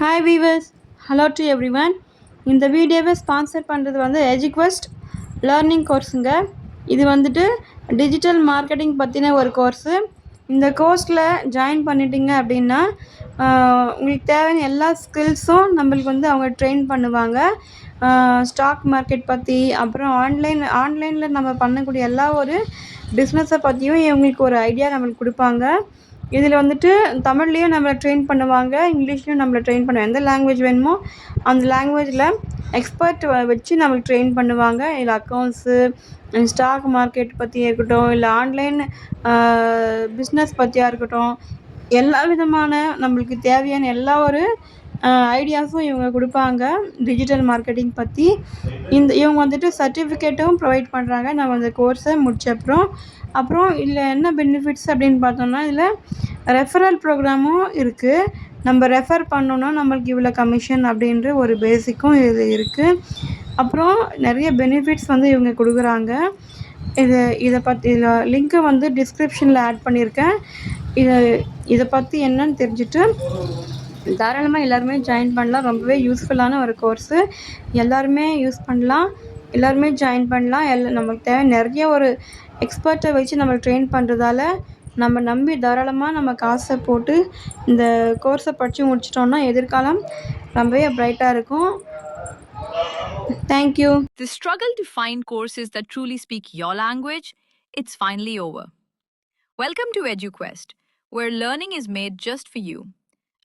Hi viewers hello to everyone இந்த வீடியோவை sponsor பண்ணுறது வந்து எஜுக்வெஸ்ட் லேர்னிங் கோர்ஸுங்க இது வந்துட்டு டிஜிட்டல் மார்க்கெட்டிங் பற்றின ஒரு கோர்ஸு இந்த கோர்ஸில் ஜாயின் பண்ணிட்டீங்க அப்படின்னா உங்களுக்கு தேவையான எல்லா ஸ்கில்ஸும் நம்மளுக்கு வந்து அவங்க ட்ரெயின் பண்ணுவாங்க. ஸ்டாக் மார்க்கெட் பற்றி அப்புறம் ஆன்லைன் ஆன்லைனில் நம்ம பண்ணக்கூடிய எல்லா ஒரு பிஸ்னஸை பற்றியும் இவங்களுக்கு ஒரு ஐடியா நம்மளுக்கு கொடுப்பாங்க. இதில் வந்துட்டு தமிழ்லேயும் நம்மளை ட்ரெயின் பண்ணுவாங்க இங்கிலீஷ்லேயும் நம்மளை ட்ரெயின் பண்ணுவாங்க. எந்த லாங்குவேஜ் வேணுமோ அந்த லாங்குவேஜில் எக்ஸ்பர்ட் வச்சு நம்மளுக்கு ட்ரெயின் பண்ணுவாங்க. இல்லை அக்கௌண்ட்ஸு ஸ்டாக் மார்க்கெட் பற்றி இருக்கட்டும் இல்லை ஆன்லைன் பிஸ்னஸ் பற்றியாக இருக்கட்டும். எல்லா விதமான நம்மளுக்கு தேவையான எல்லா ஒரு ஐடியாஸும் இவங்க கொடுப்பாங்க. டிஜிட்டல் மார்க்கெட்டிங் பற்றி இந்த இவங்க வந்துட்டு சர்டிஃபிகேட்டும் ப்ரொவைட் பண்ணுறாங்க நம்ம அந்த கோர்ஸை முடிச்சப்புறம் அப்புறம். இதில் என்ன பெனிஃபிட்ஸ் அப்படின்னு பார்த்தோம்னா இதில் ரெஃபரல் ப்ரோக்ராமும் இருக்குது நம்ம ரெஃபர் பண்ணோன்னா நம்மளுக்கு இவ்வளோ கமிஷன் அப்படின்ற ஒரு பேசிக்கும் இது இருக்குது அப்புறம் நிறைய பெனிஃபிட்ஸ் வந்து இவங்க கொடுக்குறாங்க. இது இதை பற்றி இதில் லிங்க்கை வந்து டிஸ்கிரிப்ஷனில் ஆட் பண்ணியிருக்கேன். இதை இதை பற்றி என்னன்னு தெரிஞ்சுட்டு தாராளமாக எல்லாருமே ஜாயின் பண்ணலாம். ரொம்பவே யூஸ்ஃபுல்லான ஒரு கோர்ஸு எல்லாருமே யூஸ் பண்ணலாம். எல்லாருமே ஜாயின் பண்ணலாம். எல் நமக்கு தேவை நிறைய ஒரு எக்ஸ்பர்ட்டை வச்சு நம்ம ட்ரெயின் பண்ணுறதால நம்ம நம்பி தாராளமாக நம்ம காசை போட்டு இந்த கோர்ஸை படித்து முடிச்சிட்டோம்னா எதிர்காலம் ரொம்பவே பிரைட்டாக இருக்கும். Thank you The struggle to find courses that truly speak your language, it's finally over. Welcome to EduQuest, where learning is made just for you.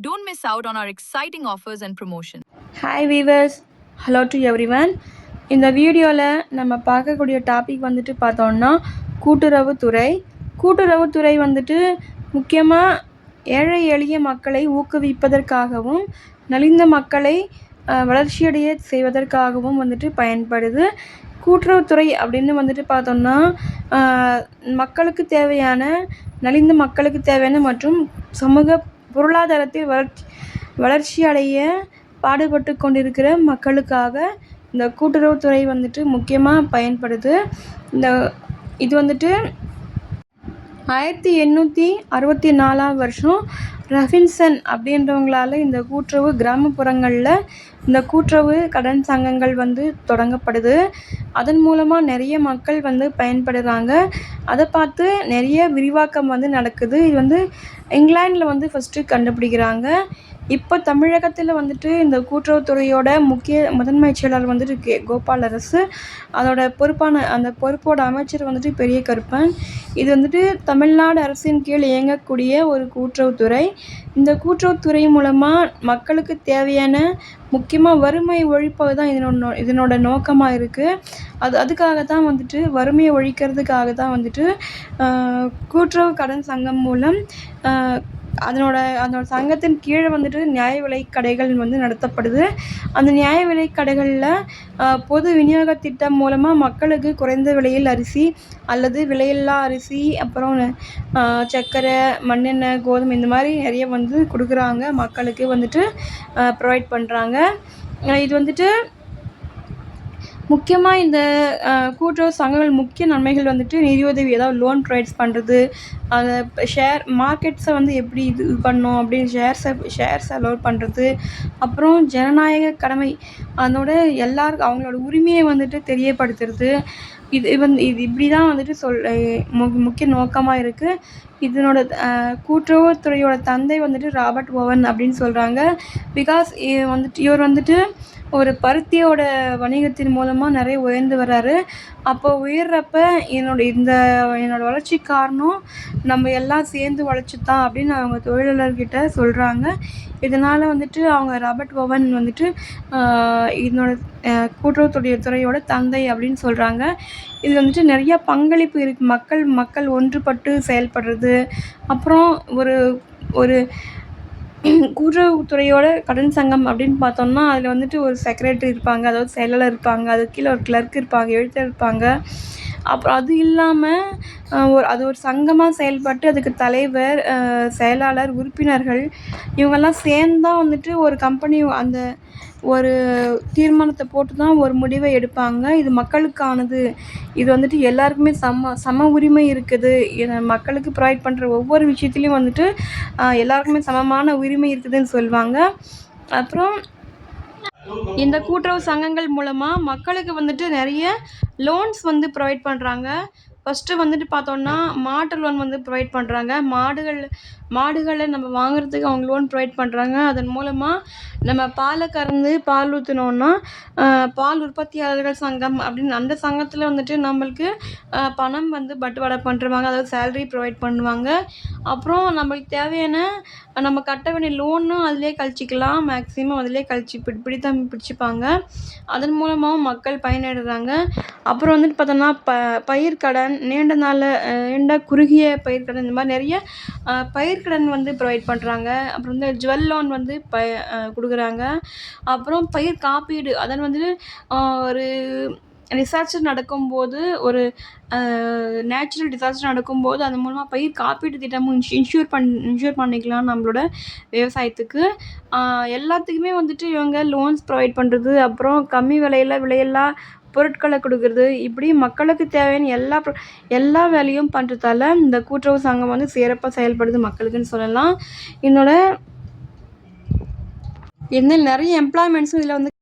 don't miss out on our exciting offers and promotions. Hi viewers hello to everyone இந்த வீடியோவில் நம்ம பார்க்கக்கூடிய topic வந்துட்டு பார்த்தோம்னா கூட்டுறவுத்துறை கூட்டுறவுத்துறை வந்துட்டு முக்கியமாக ஏழை எளிய மக்களை ஊக்குவிப்பதற்காகவும் நலிந்த மக்களை வளர்ச்சியடைய செய்வதற்காகவும் வந்துட்டு பயன்படுது. கூட்டுறவுத்துறை அப்படின்னு வந்துட்டு பார்த்தோம்னா மக்களுக்கு தேவையான நலிந்த மக்களுக்கு தேவையான மற்றும் சமூக பொருளாதாரத்தில் வளர்ச்சி வளர்ச்சி அடைய பாடுபட்டு கொண்டிருக்கிற மக்களுக்காக இந்த கூட்டுறவுத்துறை வந்துட்டு முக்கியமாக பயன்படுது. இந்த இது வந்துட்டு ஆயிரத்தி எண்ணூற்றி அறுபத்தி நாலாம் வருஷம் ரஃபின்சன் அப்படின்றவங்களால இந்த கூட்டுறவு கிராமப்புறங்களில் இந்த கூட்டுறவு கடன் சங்கங்கள் வந்து தொடங்கப்படுது. அதன் மூலமாக நிறைய மக்கள் வந்து பயன்படுறாங்க. அதை பார்த்து நிறைய விரிவாக்கம் வந்து நடக்குது. இது வந்து இங்கிலாண்டில் வந்து ஃபஸ்ட்டு கண்டுபிடிக்கிறாங்க. இப்போ தமிழகத்தில் வந்துட்டு இந்த கூட்டுறவுத்துறையோட முக்கிய முதன்மை செயலர் வந்துட்டு கே கோபால் அரசு அதோட பொறுப்பான அந்த பொறுப்போட அமைச்சர் வந்துட்டு பெரிய கருப்பன். இது வந்துட்டு தமிழ்நாடு அரசின் கீழ் இயங்கக்கூடிய ஒரு கூட்டுறவுத்துறை. இந்த கூட்டுறவுத்துறை மூலமாக மக்களுக்கு தேவையான முக்கியமாக வறுமை ஒழிப்பது தான் இதனோட நோ- இதனோட நோக்கமாக இருக்குது அது அதுக்காக தான் வந்துட்டு வறுமையை ஒழிக்கிறதுக்காக தான் வந்துட்டு கூட்டுறவு கடன் சங்கம் மூலம் அதனோட அதனோட சங்கத்தின் கீழே வந்துட்டு நியாய விலை கடைகள் வந்து நடத்தப்படுது. அந்த நியாய விலை கடைகளில் பொது விநியோக திட்டம் மூலமாக மக்களுக்கு குறைந்த விலையில் அரிசி அல்லது விலையில்லா அரிசி அப்புறம் சர்க்கரை மண்ணெண்ணெய் கோதுமை இந்த மாதிரி நிறைய வந்து கொடுக்குறாங்க. மக்களுக்கு வந்துட்டு ப்ரொவைட் பண்ணுறாங்க இது வந்துட்டு முக்கியமாக இந்த கூட்டுறவு சங்கங்கள் முக்கிய நன்மைகள் வந்துட்டு நிதியுதவி ஏதாவது லோன் ப்ரொவைட்ஸ் பண்ணுறது அந்த ஷேர் மார்க்கெட்ஸை வந்து எப்படி இது பண்ணும் அப்படின்னு ஷேர்ஸை ஷேர்ஸ் அலோட் பண்ணுறது அப்புறம் ஜனநாயக கடமை அதோட எல்லாருக்கும் அவங்களோட உரிமையை வந்துட்டு தெரியப்படுத்துறது இது வந்து இது இப்படி தான் வந்துட்டு சொல் மு- முக்கிய நோக்கமாக இருக்குது இதனோட கூட்டுறவுத்துறையோட தந்தை வந்துட்டு ராபர்ட் ஓவன் அப்படின்னு சொல்கிறாங்க பிகாஸ் வந்துட்டு இவர் வந்துட்டு ஒரு பருத்தியோட வணிகத்தின் மூலமாக நிறைய உயர்ந்து வர்றாரு அப்போ உயர்றப்ப என்னோட இந்த என்னோடய வளர்ச்சி காரணம் நம்ம எல்லாம் சேர்ந்து உழைச்சித்தான் அப்படின்னு அவங்க தொழிலாளர்கிட்ட சொல்கிறாங்க இதனால் வந்துட்டு அவங்க ராபர்ட் ஓவன் வந்துட்டு என்னோட கூட்டுறவுத்துடைய துறையோட தந்தை அப்படின்னு சொல்கிறாங்க இது வந்துட்டு நிறைய பங்களிப்பு இருக்குது மக்கள் மக்கள் ஒன்றுபட்டு செயல்படுறது. அப்புறம் ஒரு ஒரு கூட்டுறவுத்துறையோட கடன் சங்கம் அப்படின்னு பார்த்தோம்னா அதில் வந்துட்டு ஒரு செக்ரட்டரி இருப்பாங்க அதாவது செயலாளர் இருப்பாங்க அதுக்கு கீழே ஒரு கிளர்க் இருப்பாங்க எழுத்தர் இருப்பாங்க. அப்புறம் அது இல்லாமல் ஒரு அது ஒரு சங்கமாக செயல்பட்டு அதுக்கு தலைவர் செயலாளர் உறுப்பினர்கள் இவங்கெல்லாம் சேர்ந்து தான் வந்துட்டு ஒரு கம்பெனி அந்த ஒரு தீர்மானத்தை போட்டு தான் ஒரு முடிவை எடுப்பாங்க. இது மக்களுக்கானது. இது வந்துட்டு எல்லாருக்குமே சம சம உரிமை இருக்குது. இதை மக்களுக்கு ப்ரொவைட் பண்ணுற ஒவ்வொரு விஷயத்துலையும் வந்துட்டு எல்லாருக்குமே சமமான உரிமை இருக்குதுன்னு சொல்லுவாங்க அப்புறம் இந்த கூட்டுறவு சங்கங்கள் மூலமாக மக்களுக்கு வந்துட்டு நிறைய லோன்ஸ் வந்து ப்ரொவைட் பண்ணுறாங்க ஃபஸ்ட்டு வந்துட்டு பார்த்தோன்னா மாட்டு லோன் வந்து ப்ரொவைட் பண்ணுறாங்க மாடுகள் மாடுகளை நம்ம வாங்குறதுக்கு அவங்க லோன் ப்ரொவைட் பண்ணுறாங்க அதன் மூலமாக நம்ம பாலை கறந்து பால் ஊற்றினோன்னா பால் உற்பத்தியாளர்கள் சங்கம் அப்படின்னு அந்த சங்கத்தில் வந்துட்டு நம்மளுக்கு பணம் வந்து பட்டுவாடா பண்ணுறாங்க அதாவது சேலரி ப்ரொவைட் பண்ணுவாங்க. அப்புறம் நம்மளுக்கு தேவையான நம்ம கட்ட வேண்டிய லோனும் அதிலே கழிச்சிக்கலாம். மேக்ஸிமம் அதிலே கழிச்சு பிடி பிடித்தம் பிடிச்சிப்பாங்க. அதன் மூலமாகவும் மக்கள் பயனடைகிறாங்க அப்புறம் வந்துட்டு பார்த்தோன்னா ப பயிர்கடன் நீண்ட நாள் நீண்ட குறுகிய பயிர்க்கடன் இந்த மாதிரி நிறைய பயிர் பயிர்க்கடன் வந்து ப்ரொவைட் பண்ணுறாங்க அப்புறம் வந்து ஜுவல் லோன் வந்து ப கொடுக்குறாங்க. அப்புறம் பயிர் காப்பீடு அதன் வந்து ஒரு டிசாஸ்டர் நடக்கும்போது ஒரு நேச்சுரல் டிசாஸ்டர் நடக்கும்போது அது மூலமாக பயிர் காப்பீட்டு திட்டமும் இன்ஷூர் பண் இன்ஷூர் பண்ணிக்கலாம் நம்மளோட விவசாயத்துக்கு. எல்லாத்துக்குமே வந்துட்டு இவங்க லோன்ஸ் ப்ரொவைட் பண்ணுறது அப்புறம் கம்மி விலையில் விலையெல்லாம் பொருட்களை கொடுக்குறது இப்படி மக்களுக்கு தேவையான எல்லா எல்லா வேலையும் பண்ணுறதால இந்த கூட்டுறவு சங்கம் வந்து சிறப்பாக செயல்படுது மக்களுக்குன்னு சொல்லலாம். என்னோட என்ன நிறைய எம்ப்ளாய்மெண்ட்ஸும் இதில் வந்து